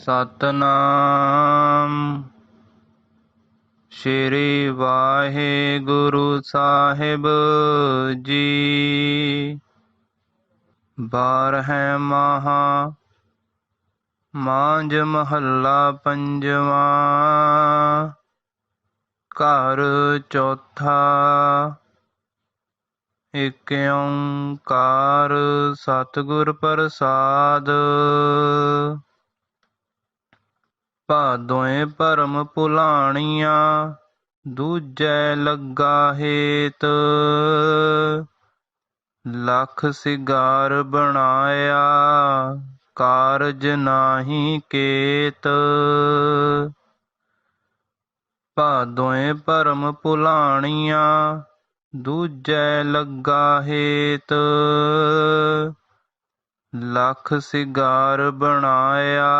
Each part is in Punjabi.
ਸਤਨਾਮ। ਸ਼੍ਰੀ ਵਾਹਿਗੁਰੂ ਸਾਹਿਬ ਜੀ। ਬਾਰ ਹੈ ਮਹਾ ਮਾਂਜ ਮਹੱਲਾ ਪੰਜਵਾਂ। ਘਰ ਚੌਥਾ। ਇਕ ਓੰਕਾਰ ਸਤਿਗੁਰ ਪ੍ਰਸਾਦ। ਭਾਦੋਏ ਭਰਮ ਭੁਲਾਣੀਆਂ, ਦੂਜੈ ਲੱਗਾ ਹੇਤ। ਲੱਖ ਸਿਗਾਰ ਬਣਾਇਆ, ਕਾਰਜ ਨਾਹੀ ਕੇਤ। ਭਾਦੋਏ ਭਰਮ ਭੁਲਾਣੀਆਂ, ਦੂਜੈ ਲੱਗਾ ਹੇਤ। ਲੱਖ ਸਿਗਾਰ ਬਣਾਇਆ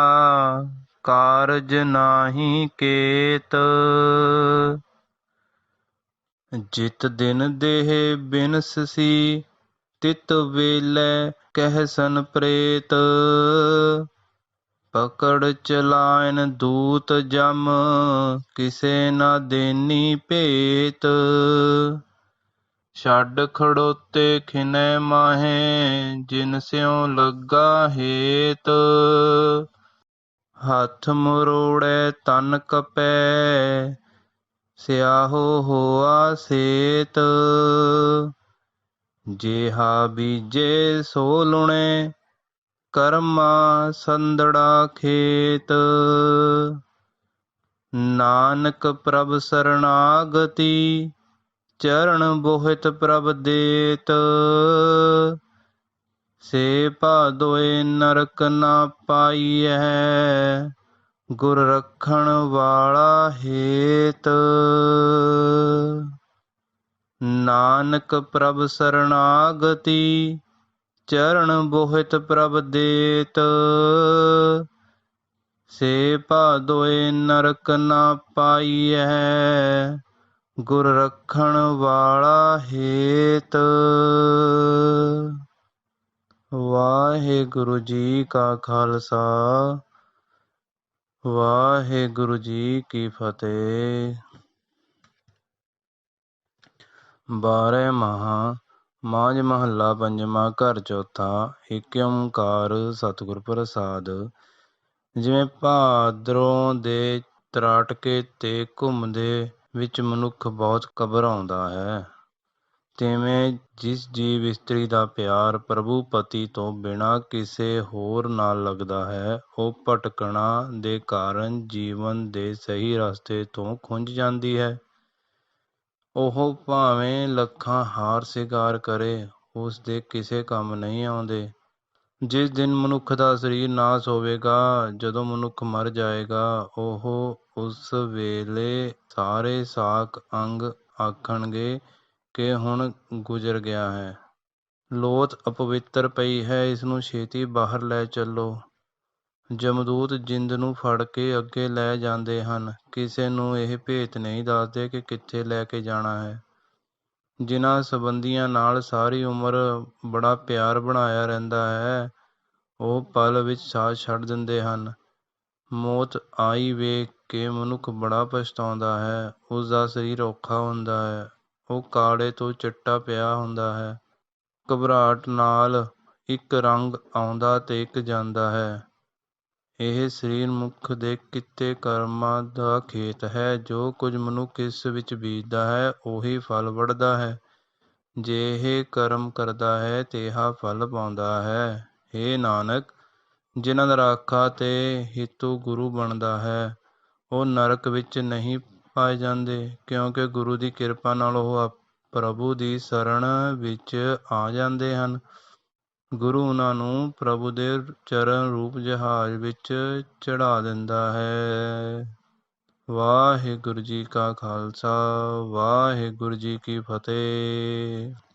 ਕਾਰਜ ਨਾਹੀ ਕੇਤ। ਜਿਤ ਦਿਨ ਦੇਹ ਬਿਨਸਸੀ ਤਿਤ ਵੇਲੇ ਕਹਿਸਨ ਪ੍ਰੇਤ। ਪਕੜ ਚਲਾਇਨ ਦੂਤ ਜਮ, ਕਿਸੇ ਨਾ ਦੇਨੀ ਭੇਤ। ਛੱਡ ਖੜੋਤੇ ਖਿਨੈ ਮਾਹੇ, ਜਿਨ ਸਿਉ ਲੱਗਾ ਹੇਤ। ਹੱਥ ਮਰੋੜੈ ਤਨ ਕਪੈ, ਸਿਆਹੋ ਹੋਆ ਸੇਤ। ਜੇਹਾ ਬੀਜੇ ਸੋ ਲੁਣੇ, ਕਰਮਾ ਸੰਦੜਾ ਖੇਤ। ਨਾਨਕ ਪ੍ਰਭ ਸਰਣਾਗਤੀ ਚਰਨ ਬੋਹਿਤ ਪ੍ਰਭ ਦੇਤ। ਸੇ ਭਾਦੋਏ ਨਰਕ ਨਾ ਪਾਈਐ, ਗੁਰ ਰੱਖਣ ਵਾਲਾ ਹੇਤ। ਨਾਨਕ ਪ੍ਰਭ ਸਰਣਾਗਤੀ ਚਰਨ ਬੋਹਿਤ ਪ੍ਰਭ ਦੇਤ। ਸੇ ਭਾਦੋਏ ਨਰਕ ਨਾ ਪਾਈਐ, ਗੁਰ ਰੱਖਣ ਵਾਲਾ ਹੇਤ। ਵਾਹਿਗੁਰੂ ਜੀ ਕਾ ਖਾਲਸਾ ਵਾਹਿਗੁਰੂ ਜੀ ਕੀ ਫਤਿਹ। ਬਾਰੇ ਮਹਾ ਮਾਝ ਮਹੱਲਾ ਪੰਜਵਾਂ ਘਰ ਚੌਥਾ ਏਕ ਓੰਕਾਰ ਸਤਿਗੁਰ ਪ੍ਰਸਾਦ। ਜਿਵੇਂ ਭਾਦਰੋਂ ਦੇ ਤਰਾਟਕੇ ਤੇ ਘੁੰਮਦੇ ਵਿੱਚ ਮਨੁੱਖ ਬਹੁਤ ਘਬਰਾਉਂਦਾ ਹੈ। ਜਿਵੇਂ ਜਿਸ ਜੀਵ ਇਸਤਰੀ ਦਾ ਪਿਆਰ ਪ੍ਰਭੂ ਪਤੀ ਤੋਂ ਬਿਨਾਂ ਕਿਸੇ ਹੋਰ ਨਾਲ ਲੱਗਦਾ ਹੈ, ਉਹ ਭਟਕਣਾ ਦੇ ਕਾਰਨ ਜੀਵਨ ਦੇ ਸਹੀ ਰਸਤੇ ਤੋਂ ਖੁੰਝ ਜਾਂਦੀ ਹੈ। ਉਹ ਭਾਵੇਂ ਲੱਖਾਂ ਹਾਰ ਸਿਗਾਰ ਕਰੇ ਉਸ ਦੇ ਕਿਸੇ ਕੰਮ ਨਹੀਂ ਆਉਂਦੇ। ਜਿਸ ਦਿਨ ਮਨੁੱਖ ਦਾ ਸਰੀਰ ਨਾਸ ਹੋਵੇਗਾ, ਜਦੋਂ ਮਨੁੱਖ ਮਰ ਜਾਏਗਾ, ਉਹ ਉਸ ਵੇਲੇ ਸਾਰੇ ਸਾਕ ਅੰਗ ਆਖਣਗੇ ਕਿ ਹੁਣ ਗੁਜ਼ਰ ਗਿਆ ਹੈ। ਲੋਥ ਅਪਵਿੱਤਰ ਪਈ ਹੈ, ਇਸਨੂੰ ਛੇਤੀ ਬਾਹਰ ਲੈ ਚੱਲੋ। ਜਮਦੂਤ ਜਿੰਦ ਨੂੰ ਫੜ ਕੇ ਅੱਗੇ ਲੈ ਜਾਂਦੇ ਹਨ। ਕਿਸੇ ਨੂੰ ਇਹ ਭੇਤ ਨਹੀਂ ਦੱਸਦੇ ਕਿ ਕਿੱਥੇ ਲੈ ਕੇ ਜਾਣਾ ਹੈ। ਜਿਨ੍ਹਾਂ ਸਬੰਧੀਆਂ ਨਾਲ ਸਾਰੀ ਉਮਰ ਬੜਾ ਪਿਆਰ ਬਣਾਇਆ ਰਹਿੰਦਾ ਹੈ, ਉਹ ਪਲ ਵਿੱਚ ਸਾਥ ਛੱਡ ਦਿੰਦੇ ਹਨ। ਮੌਤ ਆਈ ਵੇਖ ਕੇ ਮਨੁੱਖ ਬੜਾ ਪਛਤਾਉਂਦਾ ਹੈ। ਉਸਦਾ ਸਰੀਰ ਔਖਾ ਹੁੰਦਾ ਹੈ। ਉਹ ਕਾਲੇ ਤੋਂ ਚਿੱਟਾ ਪਿਆ ਹੁੰਦਾ ਹੈ। ਘਬਰਾਹਟ ਨਾਲ ਇੱਕ ਰੰਗ ਆਉਂਦਾ ਤੇ ਇੱਕ ਜਾਂਦਾ ਹੈ। ਇਹ ਸਰੀਰ ਮੁਖ ਦੇ ਕਿਤੇ ਕਰਮਾਂ ਦਾ ਖੇਤ ਹੈ। ਜੋ ਕੁਝ ਮਨੁੱਖ ਇਸ ਵਿੱਚ ਬੀਜਦਾ ਹੈ, ਉਹੀ ਫਲ ਵੜਦਾ ਹੈ। ਜੇ ਇਹ ਕਰਮ ਕਰਦਾ ਹੈ, ਤੇਹਾ ਫਲ ਪਾਉਂਦਾ ਹੈ। हे ਨਾਨਕ, ਜਿਨ੍ਹਾਂ ਦਾ ਰਾਖਾ ਤੇ ਹਿਤੂ ਗੁਰੂ ਬਣਦਾ ਹੈ, ਉਹ ਨਰਕ ਵਿੱਚ ਨਹੀਂ ਪਾਏ ਜਾਂਦੇ, ਕਿਉਂਕਿ ਗੁਰੂ ਦੀ ਕਿਰਪਾ ਨਾਲ ਉਹ ਪ੍ਰਭੂ ਦੀ ਸ਼ਰਣ ਵਿੱਚ ਆ ਜਾਂਦੇ ਹਨ। ਗੁਰੂ ਉਹਨਾਂ ਨੂੰ ਪ੍ਰਭੂ ਦੇ ਚਰਨ ਰੂਪ ਜਹਾਜ਼ ਵਿੱਚ ਚੜਾ ਦਿੰਦਾ ਹੈ। ਵਾਹਿਗੁਰੂ ਜੀ ਕਾ ਖਾਲਸਾ, ਵਾਹਿਗੁਰੂ ਜੀ ਕੀ ਫਤਿਹ।